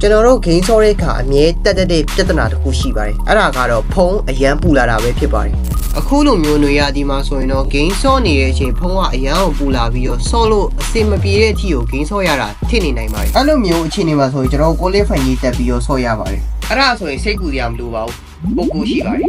ကျွန်တော်တို့ game ဆော့တဲ့အခါအမြဲတက်တက်တဲ့ပြဿနာတစ်ခုရှိပါတယ်အဲ့ဒါကတော့ဖုံးအရန်ပူလာတာပဲဖြစ်ပါတယ်အခုလိုမျိုးနေရာဒီမှာဆိုရင်တော့ game ဆော့နေတဲ့အချိန်ဖုံးကအရန်ကိုပူလာပြီးတော့ဆော့လို့အဆင်မပြေတဲ့အထိကို game ဆော့ရတာထင်နေနိုင်ပါတယ်အဲ့လိုမျိုးအခြေအနေမှာဆိုရင်ကျွန်တော်ကိုလေးဖိုင်ကြီးတက်ပြီးတော့ဆော့ရပါတယ်အဲ့ဒါဆိုရင်စိတ်ကူစရာမလိုပါဘူးပုံကိုရှိပါတယ်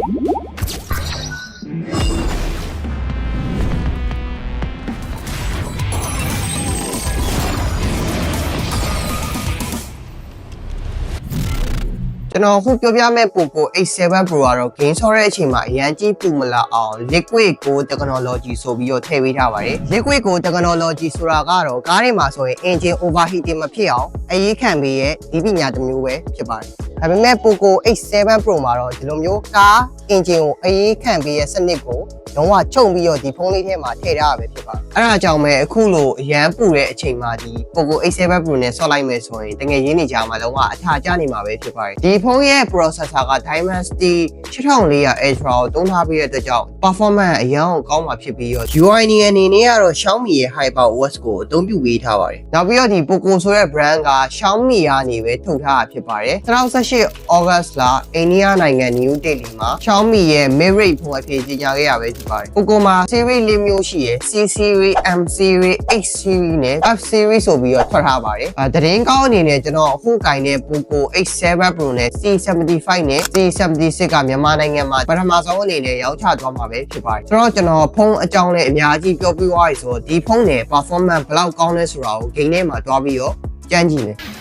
ကျွန်တော်အခုပြောပြမယ့် Poco X7 Pro ကတော့ game ဆော့တဲ့အချိန်မှာအရန်ကြီးပူမလာအောင် Liquid Go Technology ဆိုပြီးတော့ထည့်ပေးထားပါတယ် Liquid Go Technology ဆိုတာကတော့ကားတွေမှာဆိုရင် engine overheating မဖြစ်အောင်အရေးခံပေးရဲ့ဒီပညာတစ်မျိုးပဲဖြစ်ပါတယ် ဒါပေမဲ့ Poco X7 Pro မှာတော့ဒီလိုမျိုးကား engine ကိုအရေးခံပေးရဲ့စနစ်ကိုလုံးဝချုပ်ပြီးတော့ဒီဖုန်းလေးထဲမှာထည့်ထားရပဲဖြစ်ပါတယ်အဲ့ဒါကြောင့်ပဲအခုလိုအရန်ပူတဲ့အချိန်မှာဒီ Poco X7 Pro နဲ့ဆော့လိုက်မယ်ဆိုရင်တကယ်ရင်းနေကြမှာလုံးဝအထာကျနေမှာပဲဖြစ်ပါတယ်ဒီဖုန်းရဲ့ processor က Dimensity 6400 Ultra ကိုသုံးထားပြီးတဲ့အတွက်ကြောင့် performance အရန်ကိုကောင်းမှာဖြစ်ပြီးတော့ UI အနေနဲ့ကတော့ Xiaomi ရဲ့ Hyper OS ကိုအသုံးပြုပေးထားပါတယ်နောက်ပြီးတော့ဒီ Poco ဆိုတဲ့ brand က Xiaomi ကနေပဲထုတ်ထားတာဖြစ်ပါတယ်2018 August လအိန္ဒိယနိုင်ငံ New Delhi မှာ Xiaomi ရဲ့ mid rate ဖုန်းအဖြစ်ကြေညာခဲ့ရပဲဖြစ်ပါတယ် Poco မှာ series လေးမျိုးရှိရယ် C series M series X series နဲ့ F series ဆိုပြီးတော့ထွက်ထားပါတယ်အဲသတင်းကောင်းအနေနဲ့ကျွန်တော်အခုကင်တဲ့ Poco X7 Pro နဲ့ C75 နဲ့ C76 ကမြန်မာနိုင်ငံမှာပထမဆုံးအနေနဲ့ရောင်းချသွားမှာပဲဖြစ်ပါတယ်ဆိုတော့ကျွန်တော်ဖုန်းအကြောင်းနဲ့အများကြီးပြောပြသွားရဆိုတော့ဒီဖုန်းနဲ့ performance ဘယ်လောက်ကောင်းလဲဆိုတာကို game ထဲမှာတွားပြီးတော့ကြမ်းကြည့်မယ်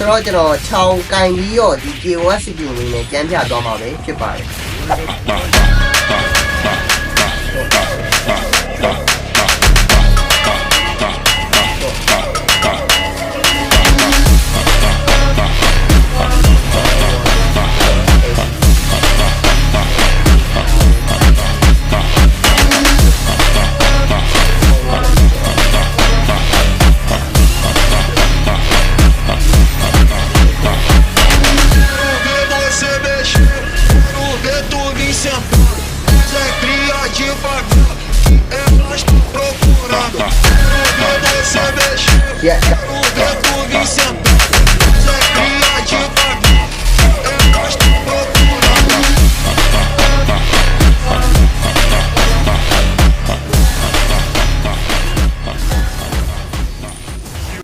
ဆိုတော့ကျွန်တော်ခြောင်ကင်ပြီးတော့ဒီ KOS CPU လေးနဲ့ကြမ်းပြသွားမှာပဲဖြစ်ပါတယ်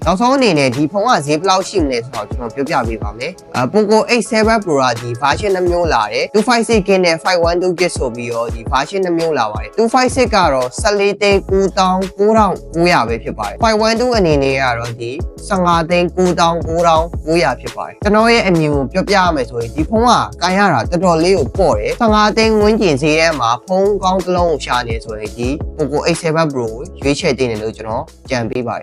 နောက်ဆုံးအနေနဲ့ဒီဖုန်းကဈေးဘယ်လောက်ရှိမလဲဆိုတော့ကျွန်တော်ပြောပြပေးပါမယ်။အာ Poco X7 Pro ကဒီ version နှမျိုးလာတယ်။256 GB နဲ့ 512GB ဆိုပြီးတော့ဒီ version နှမျိုးလာပါတယ်။256ကတော့14သိန်း9900ပဲဖြစ်ပါတယ်။512အနေနဲ့ကတော့ဒီ15သိန်း9900ဖြစ်ပါတယ်။ကျွန်တော်ရဲ့အမြင်ကိုပြောပြရမယ်ဆိုရင်ဒီဖုန်းကကန်ရတာတော်တော်လေးကိုပေါ့တယ်။15သိန်းဝန်းကျင်ဈေးထဲမှာဖုန်းကောင်းတစ်လုံးကိုရှာနေဆိုရင်ဒီ Poco X7 Pro ကိုရွေးချယ်တင်တယ်လို့ကျွန်တော်ကြံပေးပါတယ်